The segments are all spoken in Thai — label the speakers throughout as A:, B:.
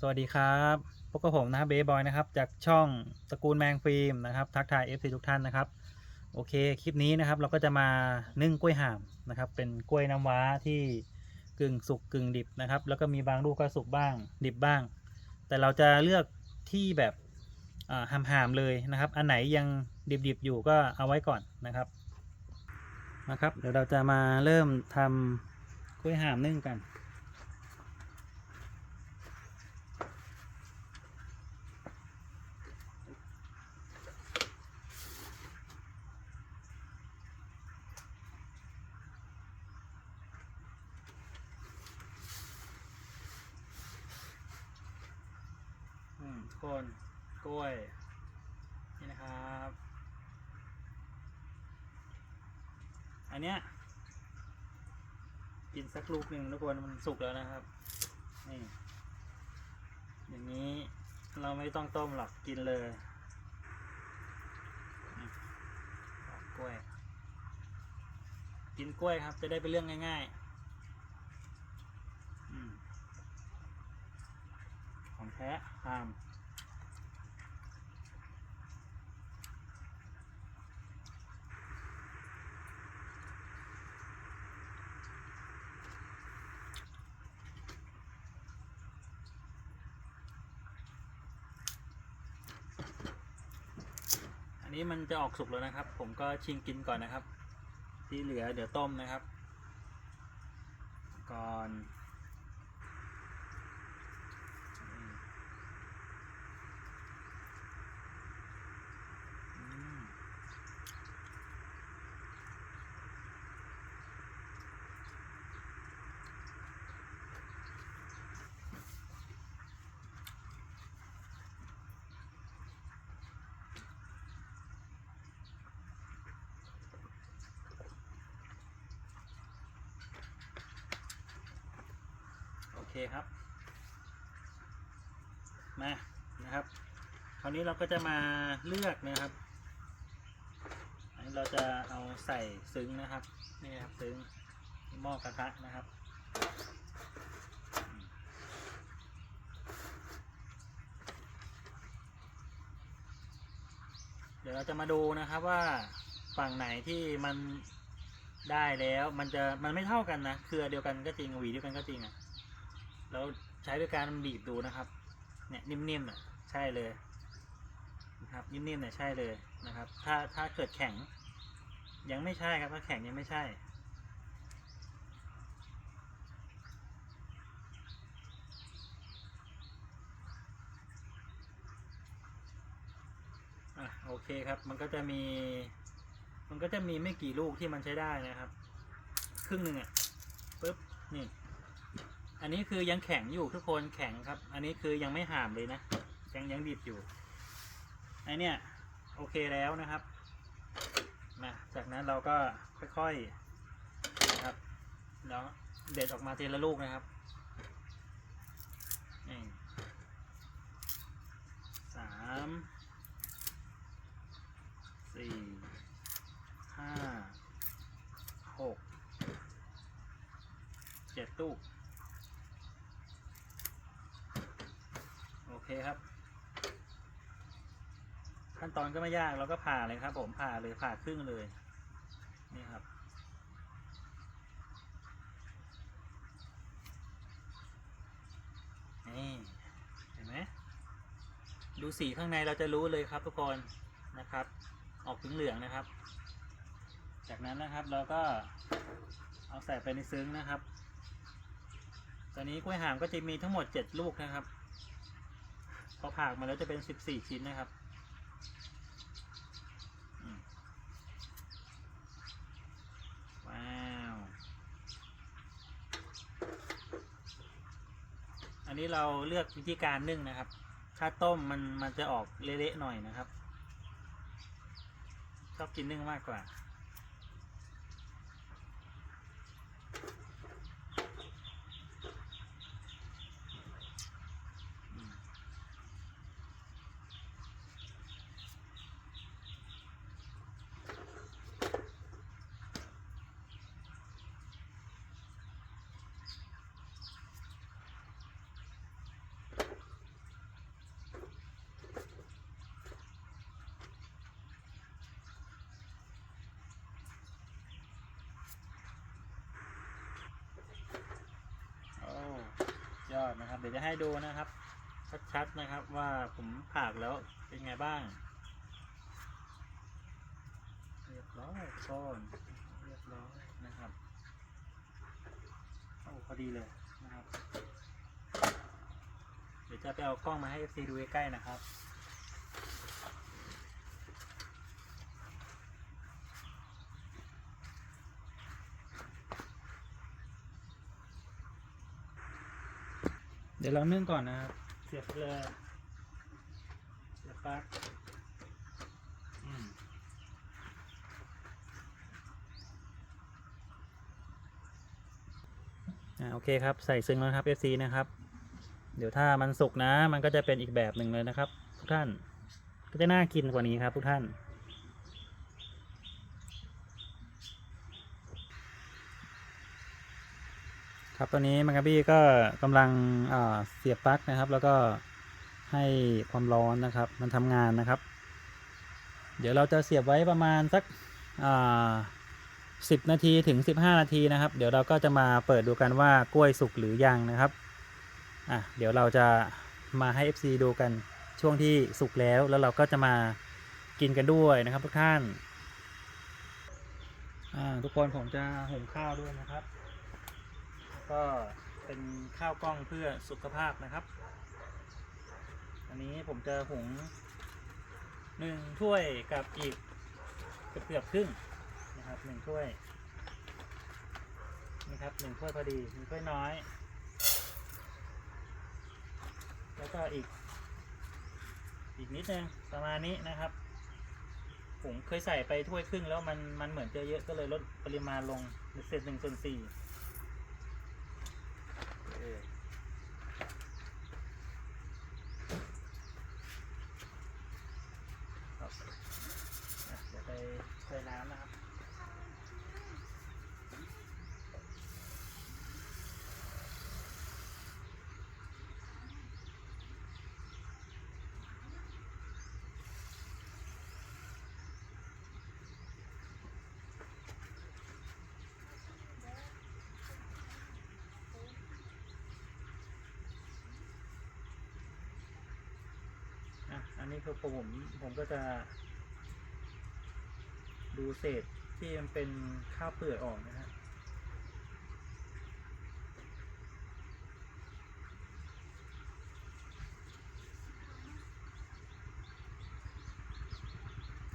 A: สวัสดีครับพบกับผมนะครับเบย์บอยนะครับ จากช่องตระกูลแมงฟิล์มนะครับทักทาย FC ทุกท่านนะครับ โอเคคลิปนี้นะครับเราก็จะมานึ่งกล้วยห่ามนะครับ เป็นกล้วยน้ำว้าที่กึ่งสุกกึ่งดิบนะครับ แล้วก็มีบางลูกก็สุกบ้างดิบบ้าง แต่เราจะเลือกที่แบบอ่าหามเลยนะครับ อันไหนยังดิบๆอยู่ก็เอาไว้ก่อนนะครับนะครับ เดี๋ยวเราจะมาเริ่มทำกล้วยห่ามนึ่งกัน อืมทุกคนกล้วย นี่นะครับ อันเนี้ยกินสักลูกหนึ่งทุกคนมันสุกแล้วนะครับ นี่ อย่างนี้เราไม่ต้องต้มหรอกกินเลยกล้วย กินกล้วยครับ จะได้เป็นเรื่องง่ายๆอืมของแท้ห้าม นี้มันจะออกสุกแล้วนะครับ ผมก็ชิงกินก่อนนะครับ ที่เหลือเดี๋ยวต้มนะครับ ก่อนอืมอืมโอเคครับ มานะครับ คราวนี้เราก็จะมาเลือกนะครับอันนี้เราจะเอาใส่ซึ้งนะครับนี่ครับซึ้งหม้อกระทะนะครับเดี๋ยวเราจะมาดูนะครับว่าฝั่งไหนที่มันได้แล้วมันจะมันไม่เท่ากันนะเครือเดียวกันก็จริงหวีเดียวกันก็จริงอะ่ะ แล้วใช้ด้วยการบีบดูนะครับ เนี่ยนิ่มๆอะใช่เลยนะครับนิ่มๆเนี่ยใช่เลยนะครับ ถ้าถ้าเกิดแข็ง ยังไม่ใช่ครับถ้าแข็งยังไม่ใช่อะโอเคครับ มันก็จะมี มันก็จะมีไม่กี่ลูกที่มันใช้ได้นะครับ ครึ่งหนึ่งอะปุ๊บ นี่ อันนี้คือยังแข็งอยู่ทุกคนแข็งครับ อันนี้คือยังไม่ห่ามเลยนะ ยังยังดิบอยู่ไอเนี้ยโอเคแล้วนะครับมาจากนั้นเราก็ค่อยๆนะครับแล้วเด็ดออกมาทีละลูกนะครับนี่สามสี่ห้าหกเจ็ดลูก โอเคครับ ขั้น ตอนก็ไม่ยากเราก็ผ่าเลยครับ ผมผ่าเลยผ่าครึ่งเลย นี่ครับ นี่เห็นไหมดูสีข้างในเราจะรู้เลยครับทุกคนนะครับ ออกเหลืองนะครับ จากนั้นนะครับเราก็เอาใส่ไปในซึ้งนะครับ ตอนนี้กล้วยหามก็จะมีทั้งหมดเจ็ดลูกนะครับ พอผ่ามาแล้วจะเป็นสิบสี่ชิ้นนะครับอืมว้าว อั นนี้เราเลือกวิธีการนึ่งนะครับ ถ้าต้มมันมันจะออกเละๆหน่อยนะครับ ชอบกินนึ่งมากกว่า อืม นะครับเดี๋ยวจะให้ดูนะครับ ชัดๆนะครับว่าผมผ่ากแล้วเป็นไงบ้างเรียบร้อยก้อนเรียบร้อยนะครับโอ้พอดีเลยนะครับ เดี๋ยวจะไปเอากล้องมาให้ FC ดูใกล้ๆนะครับ ดี๋ยวเรานึ่งก่อนนะครับ เสียบเลยเสียบปลั๊กอ่าโอเคครับ ใส่ซึ้งแล้วครับ FC นะครับ เดี๋ยวถ้ามันสุกนะ มันก็จะเป็นอีกแบบหนึ่งเลยนะครับ ทุกท่าน ก็จะน่ากินกว่านี้ครับทุกท่าน ครับตอนนี้มังกรบี้ก็กำลังเสียบปลั๊กนะครับ แล้วก็ให้ความร้อนนะครับ มันทำงานนะครับ เดี๋ยวเราจะเสียบไว้ประมาณสักสิบนาทีถึง15นาทีนะครับ เดี๋ยวเราก็จะมาเปิดดูกันว่ากล้วยสุกหรือยังนะครับอะเดี๋ยวเราจะมาให้ FC ดูกันช่วงที่สุกแล้วแล้วเราก็จะมากินกันด้วยนะครับทุกท่าน อ่า ทุกคนผมจะหุงข้าวด้วยนะครับ ก็เป็นข้าวกล้องเพื่อสุขภาพนะครับ อันนี้ผมจะหุงหนึ่งถ้วยกับอีกเกือบเกือบครึ่งนะครับหนึ่งถ้วยนี่ครับหนึ่งถ้วยพอดีหนึ่งถ้วยน้อย แล้วก็อีก อีกนิดนึงประมาณนี้นะครับ ผมเคยใส่ไปถ้วยครึ่งแล้วมันมันเหมือนจะเยอะก็เลยลดปริมาณลงเศษหนึ่งส่วนสี่ เออครับอะเดี๋ยวไปใส่น้ำนะครับ อะ อั นนี้คือผมผมก็จะดูเศษที่มันเป็นข้าวเปลือกออกนะฮะ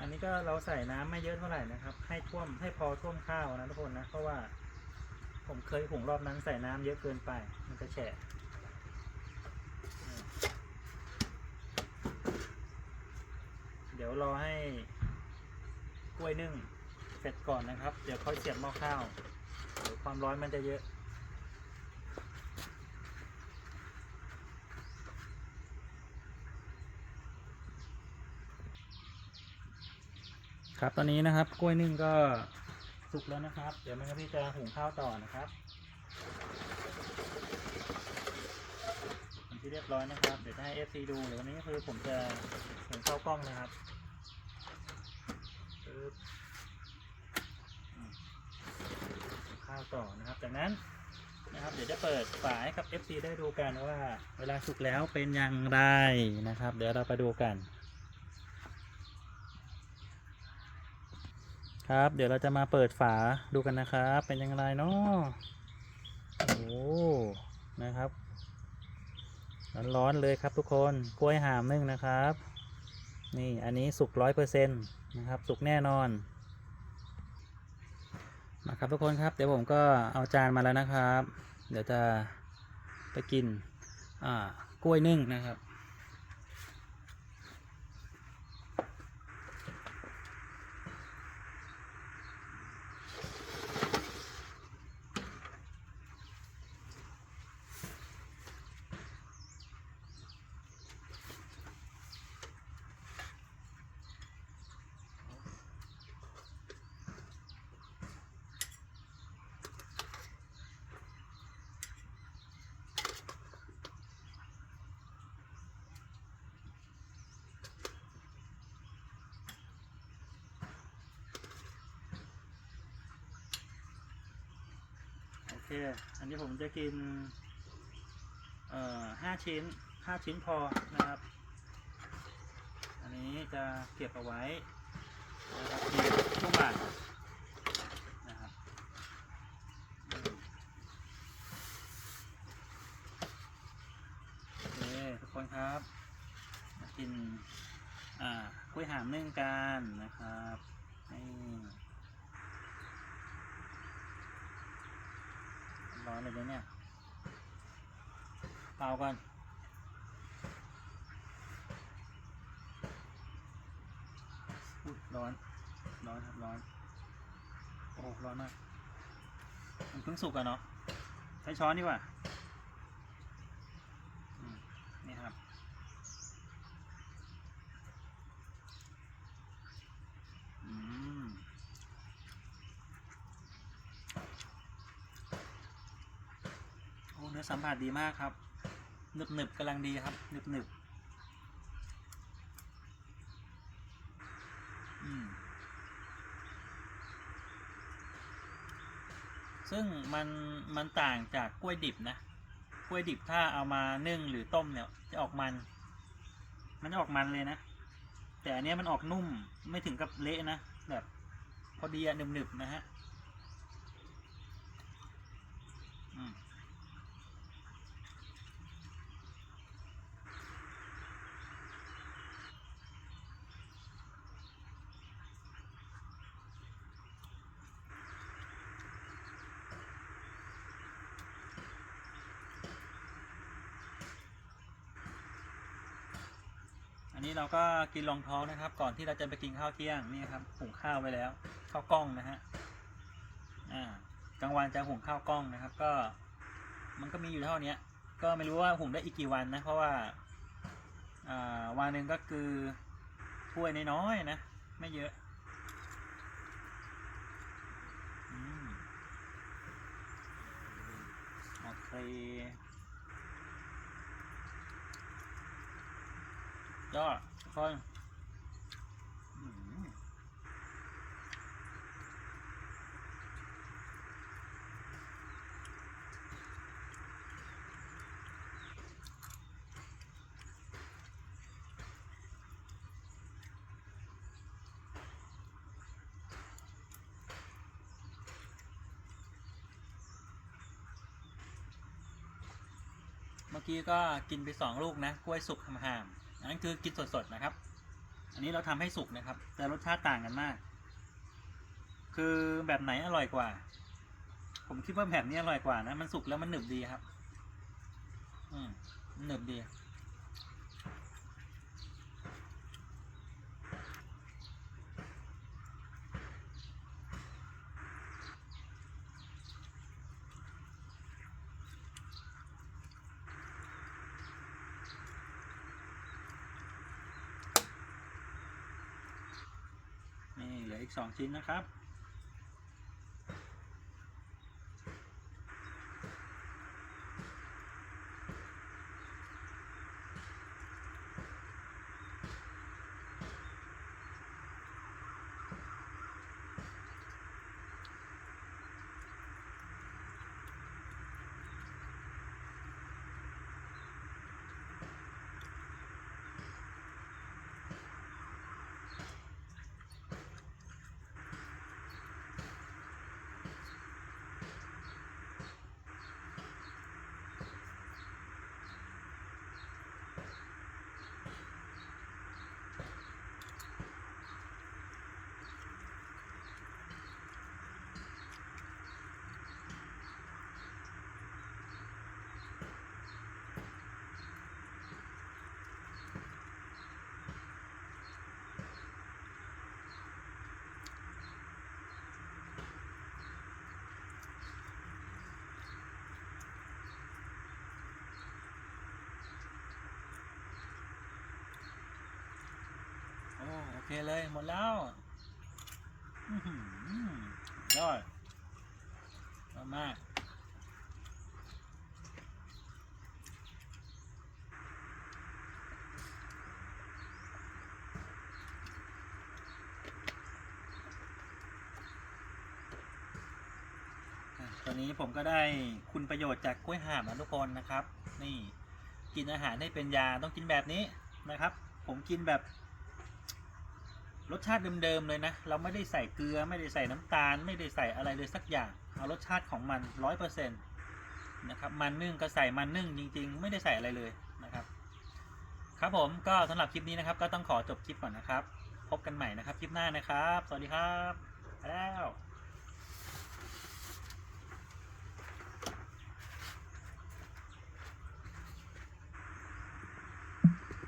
A: อันนี้ก็เราใส่น้ำไม่เยอะเท่าไหร่นะครับ ให้ท่วมให้พอท่วมข้าวนะทุกคนนะเพราะว่าผมเคยหุงรอบนั้นใส่น้ำเยอะเกินไป มันจะแฉะ เดี๋ ยวรอให้กล้วยนึ่งเสร็จก่อนนะครับ เดี๋ยวค่อยเสียบหม้อข้าวเดี๋ยวความร้อนมันจะเยอะ ครับตอนนี้นะครับกล้วยนึ่งก็สุกแล้วนะครับ เดี๋ยวแม่พี่จะหุงข้าวต่อนะครับที่เรียบร้อยนะครับ เดี๋ยวจะให้ FC ดูเดี๋ยววันนี้คือผมจะหุงข้าวกล้องนะครับ ข้าวต่อนะครับ จากนั้นนะครับ เดี๋ยวจะเปิดฝาให้กับ FC ได้ดูกันว่า เวลาสุกแล้วเป็นอย่างไรนะครับ เดี๋ยวเราไปดูกัน ครับ เดี๋ยวเราจะมาเปิดฝาดูกันนะครับ เป็นอย่างไรเนาะโอ้โหนะครับร้อนๆเลยครับทุกคนกล้วยหามนึ่งนะครับ นี่อันนี้สุกร้อยเปอร์เซ็นต์นะครับสุกแน่นอนมาครับทุกคนครับเดี๋ยวผมก็เอาจานมาแล้วนะครับ เดี๋ยวจะไปกินอ่ากล้วยนึ่งนะครับ เค อันนี้ผมจะกิน เอ่อห้าชิ้นห้าชิ้นพอนะครับ อันนี้จะเก็บเอาไว้นะครับกินช่วงบ่ายนะครับอืมโอเคทุกคนครับ กินอ่ากล้วยหามนึ่งกันนะครับนี่ ร้อนเลยเนี่ยเปล่าก่อนอุ๊ยร้อน ร้อนครับร้อน โอ้ร้อนมาก มันเพิ่งสุกอะเนาะ ใช้ช้อนดีกว่า นี่ครับ อืม โอ้เนื้อ สัมผัสดีมากครับหนึบหนึบๆกำลังดีครับหนึบหนึบซึ่งมันมันต่างจากกล้วยดิบนะ กล้วยดิบถ้าเอามานึ่งหรือต้มเนี่ย จะออกมัน มันจะออกมันเลยนะ แต่อันนี้มันออกนุ่มไม่ถึงกับเละนะ แบบพอดีอะหนึบๆนะฮะ อันนี้เราก็กินรองท้องนะครับ ก่อนที่เราจะไปกินข้าวเที่ยงนี่ครับหุงข้าวไว้แล้วข้าวกล้องนะฮะอ่ากลางวันจะหุงข้าวกล้องนะครับ ก็ มันก็มีอยู่เท่าเนี้ยก็ไม่รู้ว่าหุงได้อีกกี่วันนะเพราะว่าอ่าวันหนึ่งก็คือถ้วยน้อยๆนะ ไม่เยอะอืมโอเค ยอดคนอืมเมื่อกี้ก็กินไปสองลูกนะ กล้วยสุกห่ามๆ อันนั้นคือกินสดๆนะครับ อันนี้เราทำให้สุกนะครับ แต่รสชาติต่างกันมาก คือแบบไหนอร่อยกว่า ผมคิดว่าแบบนี้อร่อยกว่านะ มันสุกแล้วมันหนึบดีครับ อืมหนึบดี อีกสองชิ้นนะครับ โอเคเลยหมดแล้วอื้อหือยอดยอมากตอนนี้ผมก็ได้คุณประโยชน์จากกล้วยห่ามนะทุกคนนะครับ นี่กินอาหารให้เป็นยาต้องกินแบบนี้นะครับ ผมกินแบบ รสชาติเดิมๆเลยนะ เราไม่ได้ใส่เกลือไม่ได้ใส่น้ำตาล ไม่ได้ใส่อะไรเลยสักอย่าง เอารสชาติของมันร้อยเปอร์เซ็นต์นะครับมันนึ่งก็ใส่มันนึ่งจริง ๆ ไม่ได้ใส่อะไรเลยนะครับ ครับผมก็สำหรับคลิปนี้นะครับ ก็ต้องขอจบคลิปก่อนนะครับ พบกันใหม่นะครับ คลิปหน้านะครับ สวัสดีครับไปแล้ว